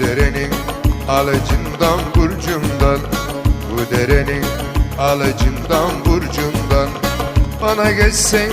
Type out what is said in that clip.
Bu derenin alıcından burcundan. Bu derenin alıcından burcundan. Bana geçsen